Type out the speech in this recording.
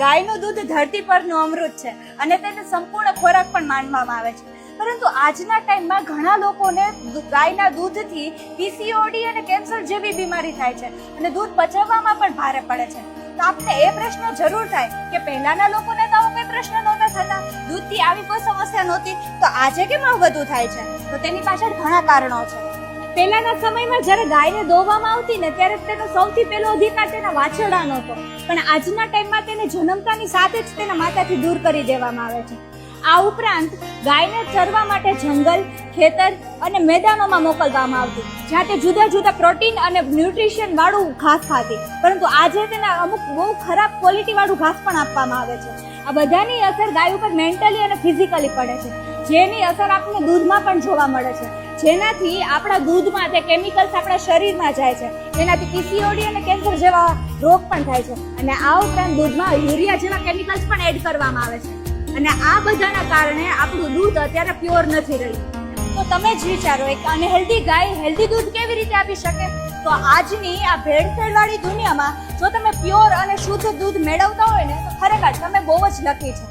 ગાયનું દૂધ ધરતી પરનું અમૃત છે અને તેને સંપૂર્ણ ખોરાક પણ માનવામાં આવે છે. પરંતુ આજના ટાઈમમાં ઘણા લોકોને ગાયના દૂધથી પીસીઓડી અને કેન્સર જેવી બીમારી થાય છે અને દૂધ પચવવામાં પણ ભારે પડે છે. તો આપને એ પ્રશ્ન જરૂર થાય કે પહેલાના લોકોને તો કોઈ પ્રશ્ન નહોતા થતા. દૂધથી આવી કોઈ સમસ્યા નહોતી. તો આજે કેમ આવું બધું થાય છે? તો તેની પાછળ ઘણા કારણો છે. પહેલાના સમયમાં જ્યારે ગાયને દોવામાં આવતી ને ત્યારે તેનો સૌથી પહેલો અધિકાર તેના વાછરડાનો હતો. પણ આજના ટાઈમમાં તેને જન્મતાની સાથે જ તેના માતાથી દૂર કરી દેવામાં આવે છે. આ ઉપરાંત ગાયને ચરવા માટે જંગલ, ખેતર અને મેદાનોમાં મોકલવામાં આવતી. જ્યાં તે જુદા જુદા પ્રોટીન અને ન્યુટ્રિશન વાળું ઘાસ ખાતી. પરંતુ આજે તેને અમુક બહુ ખરાબ ક્વોલિટી વાળું ઘાસ પણ આપવામાં આવે છે. આ બધાની અસર ગાય ઉપર મેન્ટલી અને ફિઝિકલી પડે છે. જેની અસર આપણને દૂધમાં પણ જોવા મળે છે. જેનાથી આપણા દૂધમાં તે કેમિકલ્સ આપણા શરીરમાં જાય છે, જેનાથી પીસીઓડી અને કેન્સર જેવા રોગ પણ થાય છે. અને આ ઉપરાંત દૂધમાં યુરિયા જેવા કેમિકલ્સ પણ એડ કરવામાં આવે છે. અને આ બધાના કારણે આપણું દૂધ અત્યારે પ્યોર નથી રહ્યું. તો તમે જ વિચારો, એક અનહેલ્ધી ગાય હેલ્ધી દૂધ કેવી રીતે આપી શકે? તો આજની આ ભેળસેળવાળી દુનિયામાં જો તમે પ્યોર અને શુદ્ધ દૂધ મેળવતા હોય ને, તો ખરેખર તમે બહુ જ લકી છો.